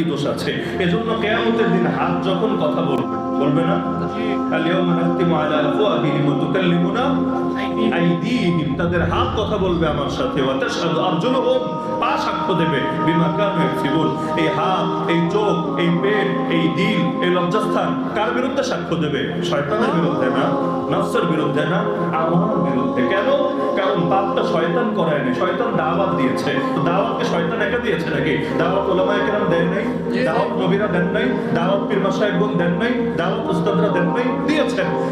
কি দোষ আছে? এজন্য কেয়ামতের দিন হাত যখন কথা বলবে বলবে না? তাদের হাত কথা বলবে আমার সাথে। পা সাক্ষ্য দেবে। এই হাত, এই চোখ, এই পেট, এই দিল, এই লজ্জাস্থান কার বিরুদ্ধে সাক্ষ্য দেবে? শয়তানের বিরুদ্ধে না? নফসের বিরুদ্ধে না? আমার বিরুদ্ধে পাপটা শয়তান শয়তান দাওয়াত দিয়েছে। তো দাওয়াতকে শয়তান একা দিয়েছে নাকি? দাওয়াত ওলামায়ে কেরাম দেন নাই? দাওয়াত নবীরা দেন নাই? দাওয়াত পীর দেন নাই? দাওয়াত উস্তাদরা দেন নাই?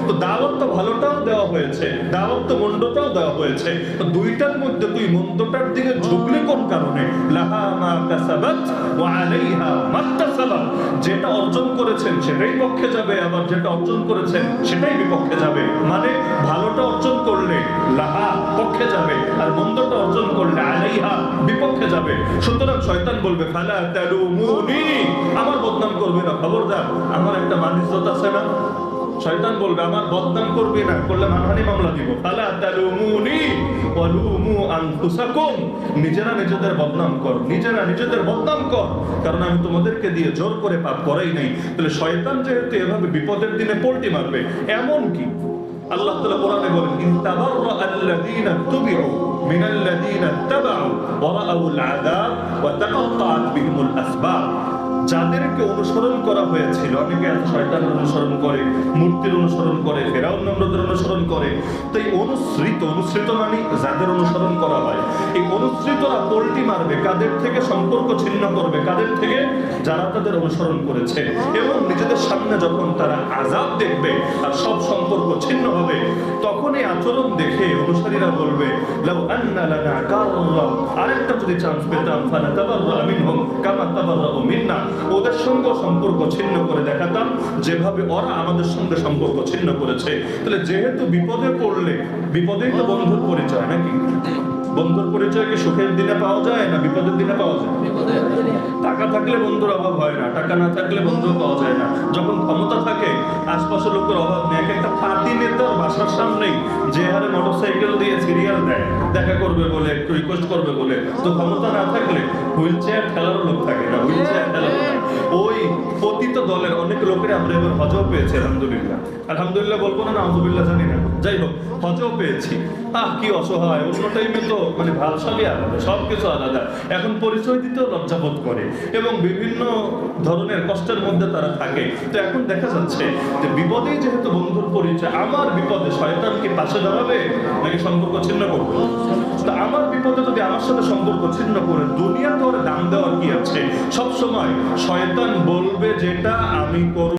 তো দাওয়াত তো ভালোটাও দেওয়া হয়েছে, দাওয়াত তো মন্দটাও দেওয়া হয়েছে। তো দুইটার মধ্যে তুই মন্দটার দিকে কোন কারণে? লাহা মা কাসাবাত ওয়া আলাইহা যেটা অর্জন করেছেন সেটাই পক্ষে যাবে, আবার যেটা অর্জন করেছেন সেটাই বিপক্ষে যাবে। মানে ভালোটা অর্জন করলে লাহা পক্ষে যাবে আর মন্দটা অর্জন করলে আলাইহা বিপক্ষে যাবে। সুতরাং শয়তান বলবে, ফালা তালুমুনি। আমার বদনাম করবে না, খবরদার। আমার একটা মানিজ্যত আছে না। শয়তান বলবে, আমার বদনাম করবে না, করলে মানহানি মামলা দিব। ফালা তালু তালুমুনি। ওয়ালুমু আনফুসাকুম। নিজেরা নিজেদের বদনাম কর, নিজেরা নিজেদের বদনাম কর। কারণ আমি তোমাদেরকে দিয়ে জোর করে পাপ করাই নাই। তাহলে শয়তান যেহেতু এভাবে বিপদের দিনে পোল্টি মারবে, এমন কি? আল্লাহ তাআলা কোরআনে বলেন ইন তাবাররা আল্লাযীনা তুবিউ মিনাল্লাযীনা তাবাউ ওয়া রাআউল আযাব ওয়া তাকাত্তাআত বিহিমুল আসবাব যাদেরকে অনুসরণ করা হয়েছিল, অনেকে আছে শয়তানের অনুসরণ করে, মূর্তির অনুসরণ করে, ফেরাউন নম্রদের অনুসরণ করে তো এই অনুসৃত অনুসৃত মানে যাদের অনুসরণ করা হয়। এই অনুসৃতরা পোল্টি মারবে, কাদের থেকে সম্পর্ক ছিন্ন করবে, কাদের থেকে? যারা তাদের অনুসরণ করেছে। এবং নিজেদের সামনে যখন তারা আজাব দেখবে আর সব সম্পর্ক ছিন্ন হবে, তখন এই আচরণ দেখে অনুসারীরা বলবে আরেকটা যদি চান্স পেতাম কামা তাবাররাউ মিন্না। ওদের সঙ্গে সম্পর্ক ছিন্ন করে দেখাতাম। যেভাবে ওরা আমাদের সঙ্গে সম্পর্ক ছিন্ন করেছে। তাহলে যেহেতু বিপদে পড়লে, বিপদেই তো বন্ধুর পরিচয় নাকি? বন্ধুর পরিচয় কি সুখের দিনে পাওয়া যায় না বিপদের দিনে পাওয়া যায়? টাকা থাকলে বন্ধুর অভাব হয় না টাকা না থাকলে বন্ধু পাওয়া যায় না। যখন ক্ষমতা থাকে আশপাশের লোকের অভাব নেই। এক একটা পার্টি নেতার বাসার সামনেই যে হারে মোটরসাইকেল দিয়ে সিরিয়াল দেয় দেখা করবে বলে একটু রিকোয়েস্ট করবে বলে। তো ক্ষমতা না থাকলে হুইল চেয়ার খেলারও লোক থাকে না হুইল চেয়ার খেলার ওই পতিত দলের অনেক লোকের আমরা এবার হজও পেয়েছি আলহামদুলিল্লাহ। আলহামদুলিল্লাহ বলব না আলহামদুলিল্লাহ জানি না। যাই হোক হজও পেয়েছি। আহ কি অসহায়। অন্য টাইমে তো মানে ভাবসাবই আলাদা সব কিছু আলাদা। এখন পরিচয় দিতেও লজ্জাবোধ করে এবং বিভিন্ন ধরনের কষ্টের মধ্যে তারা থাকে। তো এখন দেখা যাচ্ছে যে বিপদেই যেহেতু বন্ধুর পরিচয়, আমার বিপদে শয়তান কি পাশে দাঁড়াবে নাকি সম্পর্ক ছিন্ন করবে? তা আমার বিপদে যদি আমার সাথে সম্পর্ক ছিন্ন করে দুনিয়া তো ওর দাম দেওয়ার কি আছে? সব সময় শয়তান বলবে, যেটা আমি করব